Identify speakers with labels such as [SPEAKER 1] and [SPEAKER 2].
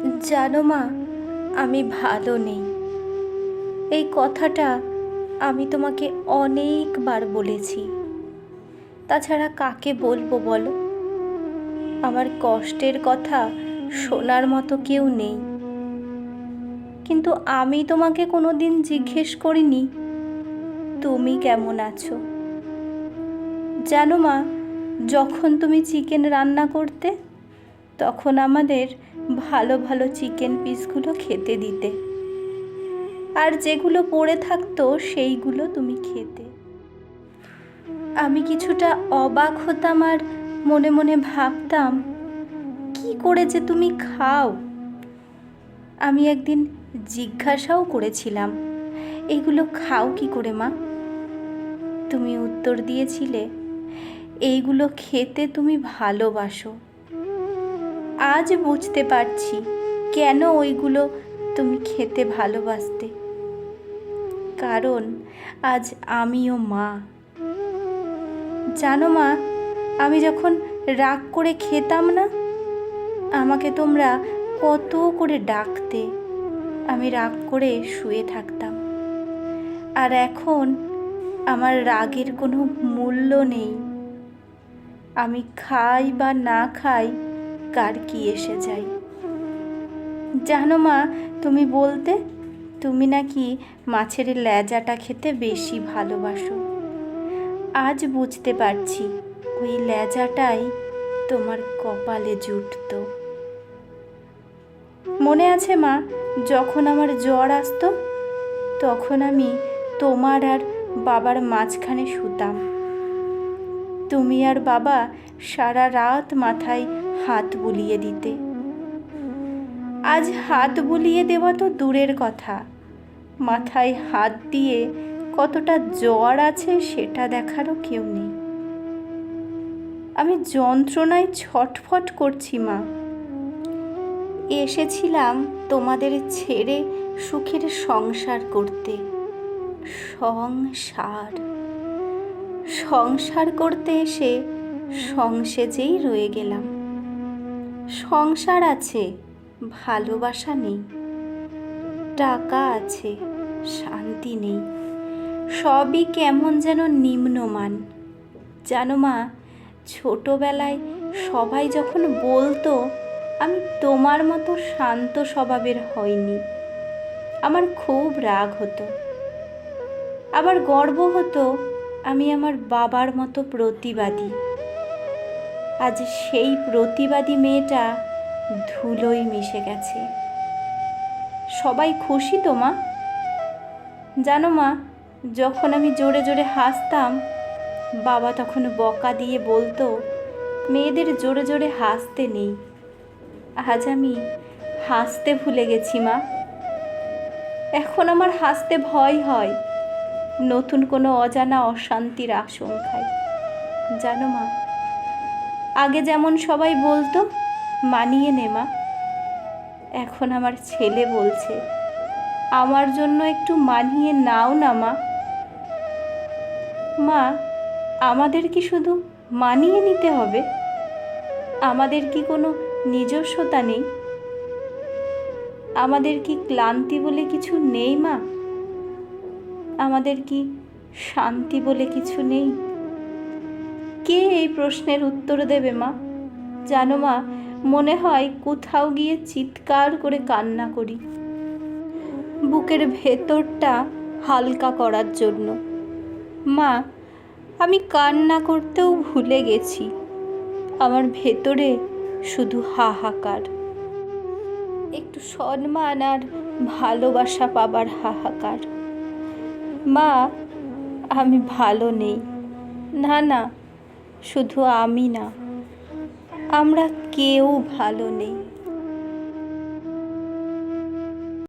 [SPEAKER 1] জানো মা, আমি ভালো নেই। এই কথাটা আমি তোমাকে অনেকবার বলেছি। তাছাড়া কাকে বলব বলো? আমার কষ্টের কথা শোনার মতো কেউ নেই। কিন্তু আমি তোমাকে কোনো দিন জিজ্ঞেস করিনি। তুমি কেমন আছো? জানো মা, যখন তুমি চিকেন রান্না করতে, তখন আমাদের ভালো ভালো চিকেন পিসগুলো খেতে দিতে। আর যেগুলো পড়ে থাকতো, সেইগুলো তুমি খেতে। আমি কিছুটা অবাক হতাম আর মনে মনে ভাবতাম, কি করে যে তুমি খাও? আমি একদিন জিজ্ঞাসাও করেছিলাম এইগুলো খাও কি করে, মা? তুমি উত্তর দিয়েছিলে, এইগুলো খেতে তুমি ভালোবাসো। আজ বুঝতে পারছি কেন ওইগুলো তুমি খেতে ভালোবাসতে। কারণ আজ আমিও মা। জানো মা, আমি যখন রাগ করে খেতাম না, আমাকে তোমরা কত করে ডাকতে, আমি রাগ করে শুয়ে থাকতাম। আর এখন আমার রাগের কোনো মূল্য নেই। আমি খাই বা না খাই কার কি এসে যাই জানো মা, তুমি বলতে, তুমি নাকি মাছের লেজাটা খেতে বেশি ভালোবাসো। আজ বুঝতে পারছি, ওই লেজাটাই তোমার কপালে জুটতো। মনে আছে মা, যখন আমার জ্বর আসতো, তখন আমি তোমার আর বাবার মাঝখানে শুতাম। তুমি আর বাবা সারা রাত মাথায় হাত বুলিয়ে দিতে। আজ হাত বুলিয়ে দেওয়া তো দূরের কথা। মাথায় হাত দিয়ে কতটা জ্বর আছে সেটা দেখারও কেউ নেই। আমি যন্ত্রণায় ছটফট করছি, মা। এসেছিলাম তোমাদের ছেড়ে সুখের সংসার করতে। সংসার। সংসার করতে এসে সংসেজেই রয়ে গেলাম। সংসার আছে, ভালোবাসা নেই, টাকা আছে, শান্তি নেই। সবই কেমন যেন নিম্নমান। জানো মা, ছোটবেলায় সবাই যখন বলতো, আমি তোমার মতো শান্ত স্বভাবের হয়নি আমার খুব রাগ হতো। আবার গর্ব হতো আমি আমার বাবার মতো প্রতিবাদী। আজ সেই প্রতিবাদী মেয়েটা ধুলোয় মিশে গেছে। সবাই খুশি তো, মা? জানো, মা, যখন আমি জোরে জোরে হাসতাম, বাবা তখন বকা দিয়ে বলতো, মেয়েদের জোরে জোরে হাসতে নেই। আজ আমি হাসতে ভুলে গেছি, মা। এখন আমার হাসতে ভয় হয়। নতুন কোনো অজানা অশান্তির আশঙ্কায়। জানো মা, আগে যেমন সবাই বলতো, মানিয়ে নে মা। এখন আমার ছেলে বলছে, আমার জন্য একটু মানিয়ে নাও না মা। মা, আমাদের কি শুধু মানিয়ে নিতে হবে? আমাদের কি কোনো নিজস্বতা নেই? আমাদের কি ক্লান্তি বলে কিছু নেই মা? আমাদের কি শান্তি বলে কিছু নেই? কে এই প্রশ্নের উত্তর দেবে মা? জানো মা, মনে হয় কোথাও গিয়ে চিৎকার করে কান্না করি। বুকের ভেতরটা হালকা করার জন্য। মা, আমি কান্না করতেও ভুলে গেছি। আমার ভেতরে শুধু হাহাকার। একটু সম্মান আর ভালোবাসা পাবার হাহাকার। মা আমি ভালো নেই। না না শুধু আমি না আমরা কেউ ভালো নেই।